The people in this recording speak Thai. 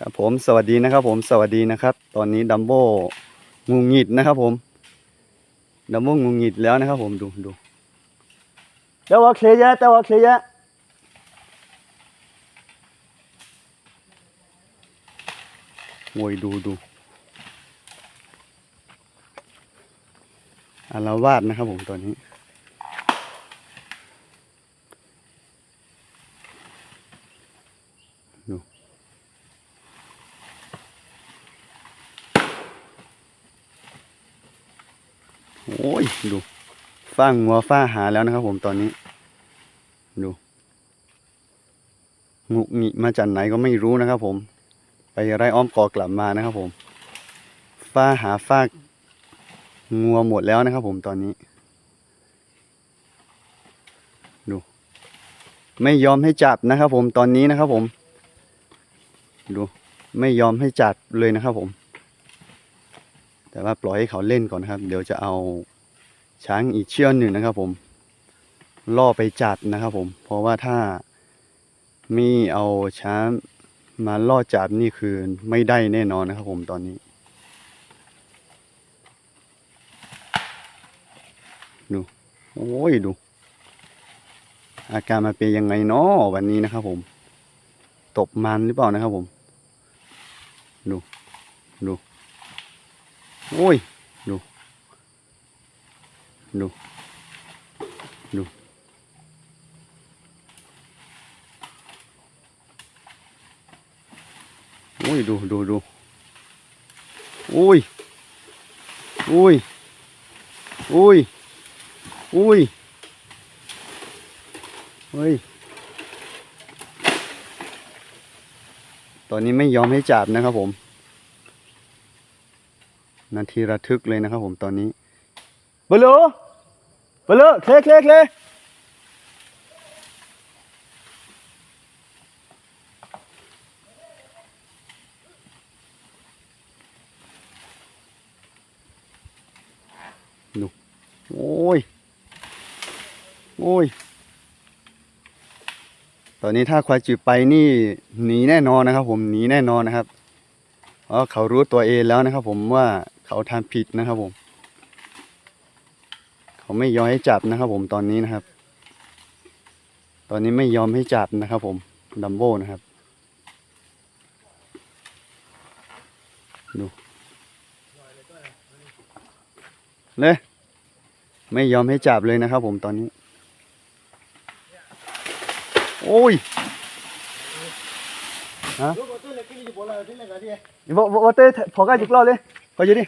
ครับผมสวัสดีนะครับ ผมสวัสดีนะครับ ตอนนี้ดัมโบงูหงิดนะครับ ผมดัมโบงูหงิดแล้วนะครับ ผมดูดูเจ้าว่าเคลียร์เจ้าว่าเคลียร์โวยดูดูอารวาสนะครับผมตอนนี้ดู โอ้ยดูฟ้างัวฟ้าหาแล้วนะครับ ผมตอนนี้ ดูงุกงิมาจากไหนก็ไม่รู้นะครับ ผม ไปไร่อ้อมกอกลับมานะครับ ผมฟ้าหาฟ้างัวหมดแล้วนะครับ ผมตอนนี้ ดู ไม่ยอมให้จับนะครับ ผมตอนนี้นะครับ ผม ดู ไม่ยอมให้จับเลยนะครับ ผม แต่ว่าปล่อยให้เขาเล่นก่อนนะครับ เดี๋ยวจะเอาช้างอีกเชือกหนึ่งนะครับ ผมล่อไปจับนะครับ ผม เพราะว่าถ้าไม่เอาช้างมาล่อจับนี่คือไม่ได้แน่นอนนะครับผมตอนนี้ ดู โอ้ยดู อาการมาเป็นยังไงเนาะวันนี้นะครับผม ตบมันหรือเปล่านะครับผม ดู ดู โอ้ย ดู ดู ดู โอ้ย ดูดูดูโอ้ย โอ้ย โอ้ย โอ้ย เฮ้ย ตอนนี้ไม่ยอมให้จับนะครับผม นาทีระทึกเลยนะครับผมตอนนี้เบลโลเบลโลเคลเคลเคลดูโอ้ย โอ้ย ตอนนี้ถ้าควายจืดไปนี่หนีแน่นอนนะครับ ผมหนีแน่นอนนะครับเพราะเขารู้ตัวเองแล้วนะครับ ผมว่า เขาทานผิดนะครับผม เขาไม่ยอมให้จับนะครับผมตอนนี้นะครับ ตอนนี้ไม่ยอมให้จับนะครับผมดัมโบ้นะครับ ดูเลยไม่ยอมให้จับเลยนะครับผมตอนนี้ โอ้ยฮะ นี่บอกบอกเต้พอกันจุกรอเลย ไปยืนดิ